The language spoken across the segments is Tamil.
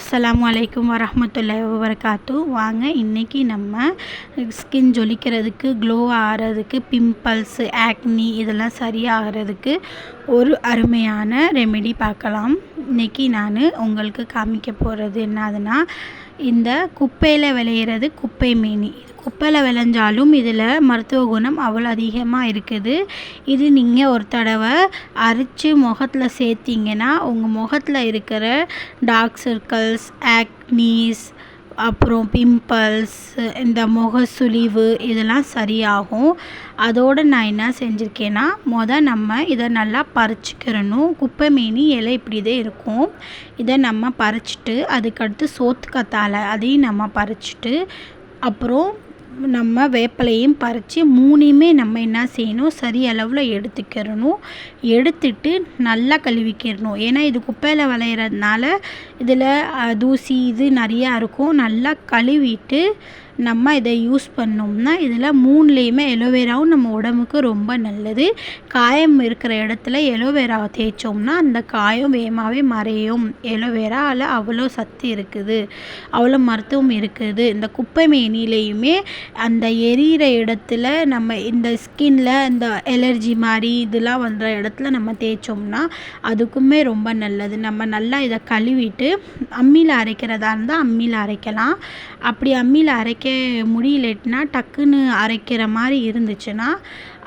அஸ்லாம் அலைக்கும் வரமத்துல்லா வரகாத்து வாங்க இன்றைக்கி நம்ம ஸ்கின் ஜொலிக்கிறதுக்கு க்ளோ ஆகிறதுக்கு பிம்பிள்ஸ் ஆக்னி இதெல்லாம் சரியாகிறதுக்கு ஒரு அருமையான ரெமெடி பார்க்கலாம். இன்றைக்கி நான் உங்களுக்கு காமிக்க போகிறது என்னதுன்னா இந்த குப்பையில் விளையிறது குப்பை மேனி. குப்பையில் விளைஞ்சாலும் இதில் மருத்துவ குணம் அவ்வளோ அதிகமாக இருக்குது. இது நீங்கள் ஒரு தடவை அரித்து முகத்தில் சேர்த்திங்கன்னா உங்கள் முகத்தில் இருக்கிற டார்க் சர்க்கிள்ஸ் ஆக்னீஸ் அப்புறம் பிம்பிள்ஸ் இந்த முக சுழிவு இதெல்லாம் சரியாகும். அதோடு நான் என்ன செஞ்சுருக்கேன்னா மொதல் நம்ம இதை நல்லா பறிச்சுக்கிறணும். குப்பை மேனி இலை இப்படி தான் இருக்கும். இதை நம்ம பறிச்சிட்டு அதுக்கடுத்து சோத்துக்கத்தாழை அதையும் நம்ம பறிச்சிட்டு அப்புறம் நம்ம வேப்பிலையும் பறித்து மூணையுமே நம்ம என்ன செய்யணும்? சரி அளவில் எடுத்துக்கிறணும். எடுத்துட்டு நல்லா கழுவிக்கிறணும். ஏன்னா இது குப்பையில் விளையிறதுனால இதில் தூசி இது நிறையா இருக்கும். நல்லா கழுவிட்டு நம்ம இதை யூஸ் பண்ணோம்னா இதில் மூணுலேயுமே எலோவேராவும் நம்ம உடம்புக்கு ரொம்ப நல்லது. காயம் இருக்கிற இடத்துல எலோவேராவை தேய்ச்சோம்னா அந்த காயம் வேகமாகவே மறையும். எலோவேராவில் அவ்வளோ சத்து இருக்குது. அவ்வளோ மருத்துவம் இருக்குது. இந்த குப்பை மேனிலையுமே அந்த எரியிற இடத்துல நம்ம இந்த ஸ்கின்ல இந்த எலர்ஜி மாதிரி இதெல்லாம் வந்த இடத்துல நம்ம தேய்ச்சோம்னா அதுக்குமே ரொம்ப நல்லது. நம்ம நல்லா இதை கழுவிட்டு அம்மியில் அரைக்கிறதா இருந்தால் அம்மியில் அரைக்கலாம். அப்படி அம்மியில் அரைக்க முடியலட்டினா டக்குன்னு அரைக்கிற மாதிரி இருந்துச்சுன்னா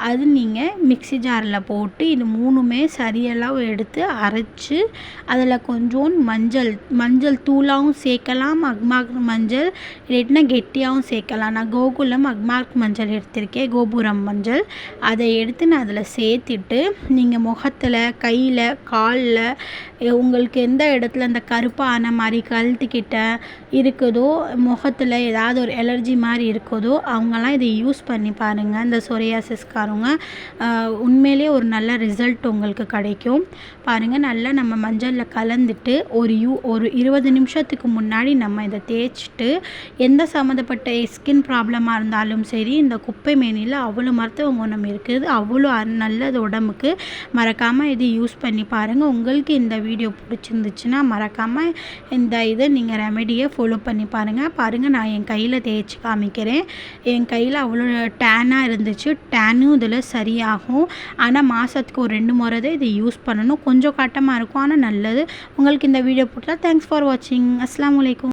அது நீங்கள் மிக்சி ஜாரில் போட்டு இது மூணுமே சரியெல்லாம் எடுத்து அரைச்சி அதில் கொஞ்சோண்டு மஞ்சள் மஞ்சள் தூளாகவும் சேர்க்கலாம் அக்மார்க் மஞ்சள் இல்லாட்டினா கெட்டியாகவும் சேர்க்கலாம். நான் கோகுலம் அக்மார்க் மஞ்சள் எடுத்திருக்கேன் கோபுரம் மஞ்சள். அதை எடுத்து நான் அதில் சேர்த்துட்டு நீங்கள் முகத்தில் கையில் காலில் உங்களுக்கு எந்த இடத்துல அந்த கருப்பான மாதிரி கழுத்துக்கிட்ட இருக்குதோ முகத்தில் ஏதாவது ஒரு எலர்ஜி மாதிரி இருக்குதோ அவங்கெல்லாம் இதை யூஸ் பண்ணி பாருங்கள் இந்த பாருங்கள் உண்மையிலே ஒரு நல்ல ரிசல்ட் உங்களுக்கு கிடைக்கும். பாருங்கள் நல்லா நம்ம மஞ்சளில் கலந்துட்டு ஒரு யூ ஒரு இருபது நிமிஷத்துக்கு முன்னாடி நம்ம இதை தேய்ச்சிட்டு எந்த சம்மந்தப்பட்ட ஸ்கின் ப்ராப்ளமாக இருந்தாலும் சரி இந்த குப்பை மேனியில் அவ்வளோ மருத்துவ குணம் இருக்குது. அவ்வளோ நல்லது உடம்புக்கு. மறக்காமல் இது யூஸ் பண்ணி பாருங்கள் உங்களுக்கு இந்த வீடியோ பிடிச்சிருந்துச்சுன்னா மறக்காமல் இந்த இதை நீங்கள் ரெமெடியை ஃபாலோ பண்ணி பாருங்கள் பாருங்கள் நான் என் கையில் தேய்ச்சி காமிக்கிறேன். என் கையில் அவ்வளோ டேனாக இருந்துச்சு. டேனும் இதில் சரியாகும். ஆனால் மாதத்துக்கு ஒரு ரெண்டு முறை தான் இதை யூஸ் பண்ணணும். கொஞ்சம் கட்டமாக இருக்கும். ஆனால் நல்லது. உங்களுக்கு இந்த வீடியோ போட்டால் தேங்க்ஸ் ஃபார் வாட்சிங் அஸ்லாம் வலைக்கும்